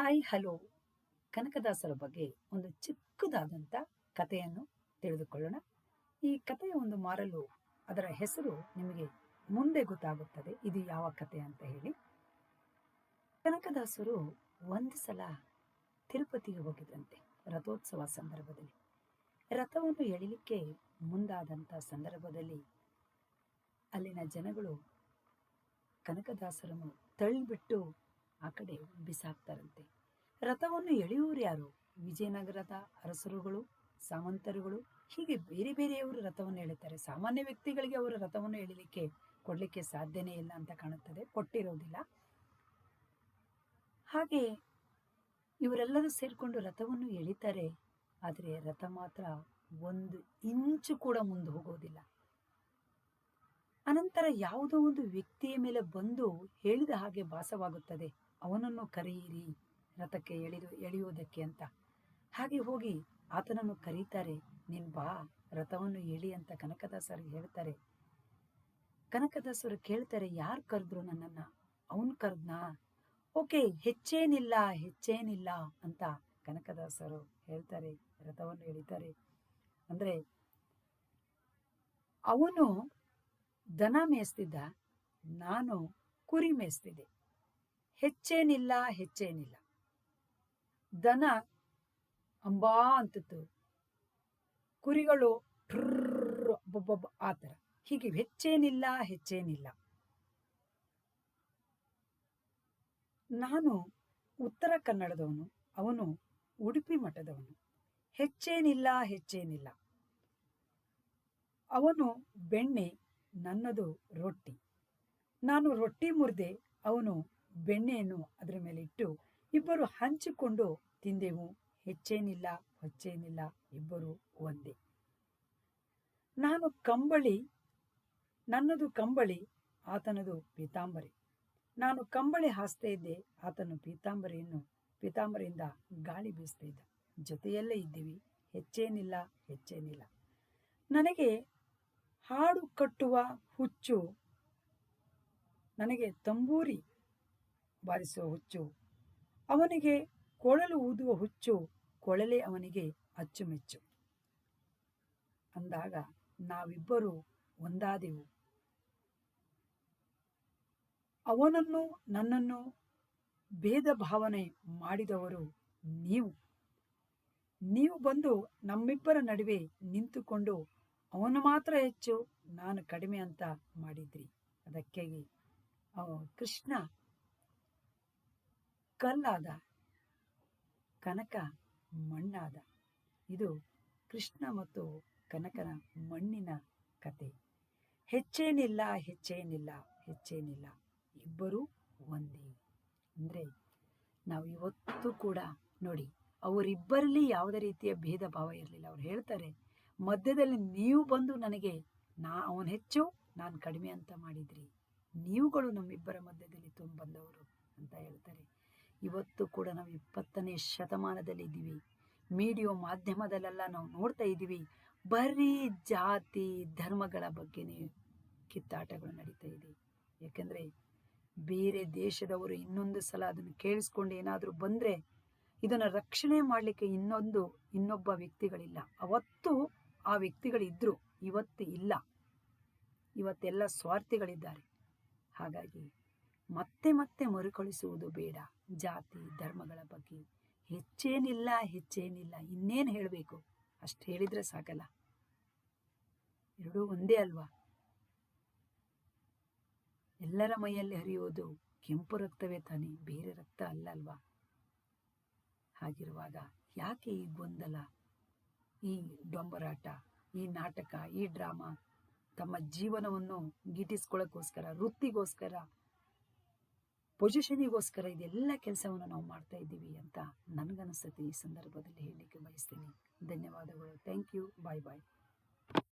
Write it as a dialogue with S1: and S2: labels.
S1: Hi, hello. ಕನಕದಾಸರ ಬಗ್ಗೆ ಒಂದು ಚಿಕ್ಕದಾದಂಥ ಕಥೆಯನ್ನು ತಿಳಿದುಕೊಳ್ಳೋಣ. ಈ ಕಥೆಯ ಒಂದು ಮಾರಲು ಅದರ ಹೆಸರು ನಿಮಗೆ ಮುಂದೆ ಗೊತ್ತಾಗುತ್ತದೆ. ಇದು ಯಾವ ಕಥೆ ಅಂತ ಹೇಳಿ. ಕನಕದಾಸರು ಒಂದು ಸಲ ತಿರುಪತಿಗೆ ಹೋಗಿದ್ರಂತೆ, ರಥೋತ್ಸವ ಸಂದರ್ಭದಲ್ಲಿ. ರಥವನ್ನು ಎಳಿಲಿಕ್ಕೆ ಮುಂದಾದಂಥ ಸಂದರ್ಭದಲ್ಲಿ ಅಲ್ಲಿನ ಜನಗಳು ಕನಕದಾಸರನ್ನು ತಳ್ಳಿಬಿಟ್ಟು ಆ ಕಡೆ ಬಿಸಾಕ್ತಾರಂತೆ. ರಥವನ್ನು ಎಳೆಯುವರು ಯಾರು? ವಿಜಯನಗರದ ಅರಸರುಗಳು, ಸಾಮಂತರುಗಳು? ಹೀಗೆ ಬೇರೆ ಬೇರೆಯವರು ರಥವನ್ನು ಎಳಿತಾರೆ. ಸಾಮಾನ್ಯ ವ್ಯಕ್ತಿಗಳಿಗೆ ಅವರು ರಥವನ್ನು ಎಳಿಲಿಕ್ಕೆ ಕೊಡಲಿಕ್ಕೆ ಸಾಧ್ಯನೇ ಇಲ್ಲ ಅಂತ ಕಾಣುತ್ತದೆ. ಕೊಟ್ಟಿರೋದಿಲ್ಲ. ಹಾಗೆ ಇವರೆಲ್ಲರೂ ಸೇರಿಕೊಂಡು ರಥವನ್ನು ಎಳಿತಾರೆ. ಆದರೆ ರಥ ಮಾತ್ರ ಒಂದು ಇಂಚು ಕೂಡ ಮುಂದೆ ಹೋಗೋದಿಲ್ಲ. ಅನಂತರ ಯಾವುದೋ ಒಂದು ವ್ಯಕ್ತಿಯ ಮೇಲೆ ಬಂದು ಹೇಳಿದ ಹಾಗೆ ಭಾಸವಾಗುತ್ತದೆ. ಅವನನ್ನು ಕರೆಯಿರಿ, ರಥಕ್ಕೆ ಎಳೆದು, ಎಳೆಯುವುದಕ್ಕೆ ಅಂತ. ಹಾಗೆ ಹೋಗಿ ಆತನನ್ನು ಕರೀತಾರೆ, ನೀನ್ ಬಾ, ರಥವನ್ನು ಎಳಿ ಅಂತ ಕನಕದಾಸರು ಹೇಳ್ತಾರೆ. ಕನಕದಾಸರು ಕೇಳ್ತಾರೆ, ಯಾರು ಕರೆದ್ರು ನನ್ನನ್ನ? ಅವನು ಕರೆದ್ನಾ? ಓಕೆ, ಹೆಚ್ಚೇನಿಲ್ಲ ಹೆಚ್ಚೇನಿಲ್ಲ ಅಂತ ಕನಕದಾಸರು ಹೇಳ್ತಾರೆ, ರಥವನ್ನು ಎಳಿತಾರೆ. ಅಂದ್ರೆ ಅವನು ದನ ಮೇಯಿಸ್ತಿದ್ದ, ನಾನು ಕುರಿ ಮೇಯಿಸ್ತಿದ್ದೆ. ಹೆಚ್ಚೇನಿಲ್ಲ ಹೆಚ್ಚೇನಿಲ್ಲ. ದನ ಅಂಬಾ ಅಂತದ್ದು ಕುರಿಗಳು ಬೊಬ್ಬೊಬ್ಬ ಆ ಥರ. ಹೀಗೆ ಹೆಚ್ಚೇನಿಲ್ಲ ಹೆಚ್ಚೇನಿಲ್ಲ. ನಾನು ಉತ್ತರ ಕನ್ನಡದವನು, ಅವನು ಉಡುಪಿ ಮಠದವನು. ಹೆಚ್ಚೇನಿಲ್ಲ ಹೆಚ್ಚೇನಿಲ್ಲ. ಅವನು ಬೆಣ್ಣೆ, ನನ್ನದು ರೊಟ್ಟಿ. ನಾನು ರೊಟ್ಟಿ ಮುರಿದೆ ಅವನು ಬೆಣ್ಣೆಯನ್ನು ಅದರ ಮೇಲೆ ಇಟ್ಟು ಇಬ್ಬರು ಹಂಚಿಕೊಂಡು ತಿಂದೆವು. ಹೆಚ್ಚೇನಿಲ್ಲ, ಹೊಚ್ಚೇನಿಲ್ಲ, ಇಬ್ಬರು ಒಂದೇ. ನಾನು ಕಂಬಳಿ, ನನ್ನದು ಕಂಬಳಿ, ಆತನದು ಪೀತಾಂಬರಿ. ನಾನು ಕಂಬಳಿ ಹಾಸ್ತಾ ಇದ್ದೆ, ಆತನು ಪೀತಾಂಬರಿಯನ್ನು ಪೀತಾಂಬರಿಯಿಂದ ಗಾಳಿ ಬೀಸ್ತಾ ಇದ್ದ. ಜೊತೆಯಲ್ಲೇ ಇದ್ದೀವಿ, ಹೆಚ್ಚೇನಿಲ್ಲ ಹೆಚ್ಚೇನಿಲ್ಲ. ನನಗೆ ಹಾಡು ಕಟ್ಟುವ ಹುಚ್ಚು, ನನಗೆ ತಂಬೂರಿ ಬಾರಿಸುವ ಹುಚ್ಚು. ಅವನಿಗೆ ಕೊಳಲು ಊದುವ ಹುಚ್ಚು ಕೊಳಲೆ ಅವನಿಗೆ ಅಚ್ಚುಮೆಚ್ಚು. ಅಂದಾಗ ನಾವಿಬ್ಬರು ಒಂದಾದೆವು. ಅವನನ್ನು ನನ್ನನ್ನು ಭೇದ ಭಾವನೆ ಮಾಡಿದವರು ನೀವು. ನೀವು ಬಂದು ನಮ್ಮಿಬ್ಬರ ನಡುವೆ ನಿಂತುಕೊಂಡು ಅವನು ಮಾತ್ರ ಹೆಚ್ಚು ನಾನು ಕಡಿಮೆ ಅಂತ ಮಾಡಿದ್ರಿ. ಅದಕ್ಕೆ ಕೃಷ್ಣ ಕಲ್ಲಾದ, ಕನಕ ಮಣ್ಣಾದ. ಇದು ಕೃಷ್ಣ ಮತ್ತು ಕನಕನ ಮಣ್ಣಿನ ಕತೆ. ಹೆಚ್ಚೇನಿಲ್ಲ ಹೆಚ್ಚೇನಿಲ್ಲ ಹೆಚ್ಚೇನಿಲ್ಲ. ಇಬ್ಬರೂ ಒಂದೇ. ಅಂದರೆ ನಾವು ಇವತ್ತು ಕೂಡ ನೋಡಿ, ಅವರಿಬ್ಬರಲ್ಲಿ ಯಾವುದೇ ರೀತಿಯ ಭೇದ ಭಾವ ಇರಲಿಲ್ಲ. ಅವ್ರು ಹೇಳ್ತಾರೆ, ಮಧ್ಯದಲ್ಲಿ ನೀವು ಬಂದು ನನಗೆ ನಾ, ಅವನು ಹೆಚ್ಚು, ನಾನು ಕಡಿಮೆ ಅಂತ ಮಾಡಿದ್ರಿ. ನೀವುಗಳು ನಮ್ಮಿಬ್ಬರ ಮಧ್ಯದಲ್ಲಿ ತುಂಬ ಬಂದವರು ಅಂತ ಹೇಳ್ತಾರೆ. ಇವತ್ತು ಕೂಡ ನಾವು ಇಪ್ಪತ್ತನೇ ಶತಮಾನದಲ್ಲಿ ಇದ್ದೀವಿ. ಮೀಡಿಯೋ ಮಾಧ್ಯಮದಲ್ಲೆಲ್ಲ ನಾವು ನೋಡ್ತಾ ಇದ್ದೀವಿ. ಬರೀ ಜಾತಿ, ಧರ್ಮಗಳ ಬಗ್ಗೆನೇ ಕಿತ್ತಾಟಗಳು ನಡೀತಾ ಇದೆ. ಯಾಕೆಂದರೆ ಬೇರೆ ದೇಶದವರು ಇನ್ನೊಂದು ಸಲ ಅದನ್ನು ಕೇಳಿಸ್ಕೊಂಡು ಏನಾದರೂ ಬಂದರೆ ಇದನ್ನು ರಕ್ಷಣೆ ಮಾಡಲಿಕ್ಕೆ ಇನ್ನೊಂದು, ಇನ್ನೊಬ್ಬ ವ್ಯಕ್ತಿಗಳಿಲ್ಲ. ಅವತ್ತು ಆ ವ್ಯಕ್ತಿಗಳಿದ್ರು, ಇವತ್ತು ಇಲ್ಲ. ಇವತ್ತೆಲ್ಲ ಸ್ವಾರ್ಥಿಗಳಿದ್ದಾರೆ. ಹಾಗಾಗಿ ಮತ್ತೆ ಮತ್ತೆ ಮರುಕಳಿಸುವುದು ಬೇಡ. ಜಾತಿ, ಧರ್ಮಗಳ ಬಗ್ಗೆ ಹೆಚ್ಚೇನಿಲ್ಲ ಹೆಚ್ಚೇನಿಲ್ಲ. ಇನ್ನೇನು ಹೇಳಬೇಕು? ಅಷ್ಟು ಹೇಳಿದ್ರೆ ಸಾಕಲ್ಲ. ಎರಡೂ ಒಂದೇ ಅಲ್ವಾ? ಎಲ್ಲರ ಮೈಯಲ್ಲಿ ಹರಿಯುವುದು ಕೆಂಪು ರಕ್ತವೇ ತಾನೇ, ಬೇರೆ ರಕ್ತ ಅಲ್ಲ ಅಲ್ವಾ? ಹಾಗಿರುವಾಗ ಯಾಕೆ ಈ ಗೊಂದಲ? ಈ ಡೊಂಬರಾಟ, ಈ ನಾಟಕ, ಈ ಡ್ರಾಮಾ ತಮ್ಮ ಜೀವನವನ್ನು ಗಿಟಿಸ್ಕೊಳ್ಳೋಕ್ಕೋಸ್ಕರ ವೃತ್ತಿಗೋಸ್ಕರ ಪೊಸಿಷನಿಗೋಸ್ಕರ ಇದೆಲ್ಲ ಕೆಲಸವನ್ನು ನಾವು ಮಾಡ್ತಾ ಇದ್ದೀವಿ ಅಂತ ನನಗನ್ನಿಸುತ್ತೆ ಈ ಸಂದರ್ಭದಲ್ಲಿ ಹೇಳಲಿಕ್ಕೆ ಬಯಸ್ತೀನಿ. ಧನ್ಯವಾದಗಳು. Thank you bye bye